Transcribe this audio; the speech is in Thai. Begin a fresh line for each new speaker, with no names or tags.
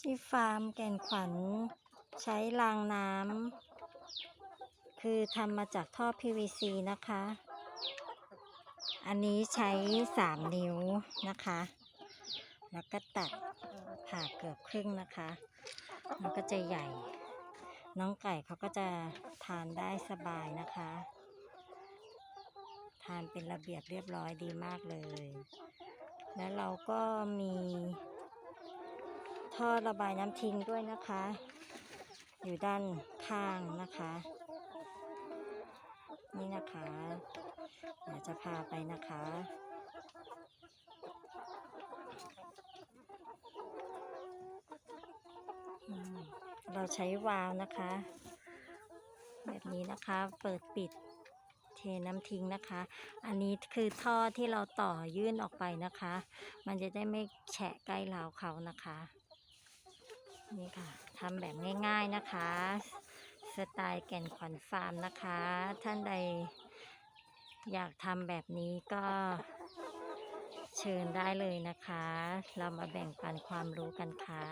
ที่ฟาร์มแก่นขวัญ ใช้รางน้ำคือทำมาจากท่อ PVC นะคะ อันนี้ใช้สามนิ้วนะคะ แล้วก็ตัดผ่าเกือบครึ่งนะคะ มันก็จะใหญ่ น้องไก่เขาก็จะทานได้สบายนะคะ ทานเป็นระเบียบเรียบร้อยดีมากเลย แล้วเราก็มี ท่อระบายน้ำทิ้งด้วยนะคะ อยู่ด้านข้างนะคะ นี่นะคะเดี๋ยวจะพาไปนะคะเราใช้วาล์วนะคะ แบบนี้นะคะ เปิดปิด เทน้ำทิ้งนะคะ อันนี้คือท่อที่เราต่อยื่นออกไปนะคะ มันจะได้ไม่แฉะใกล้ราวเขานะคะ นี่ค่ะทำแบบง่าย ๆนะคะ สไตล์แก่นขวัญฟาร์มนะคะ ท่านใดอยากทำแบบนี้ก็เชิญได้เลยนะคะ เรามาแบ่งปันความรู้กันค่ะ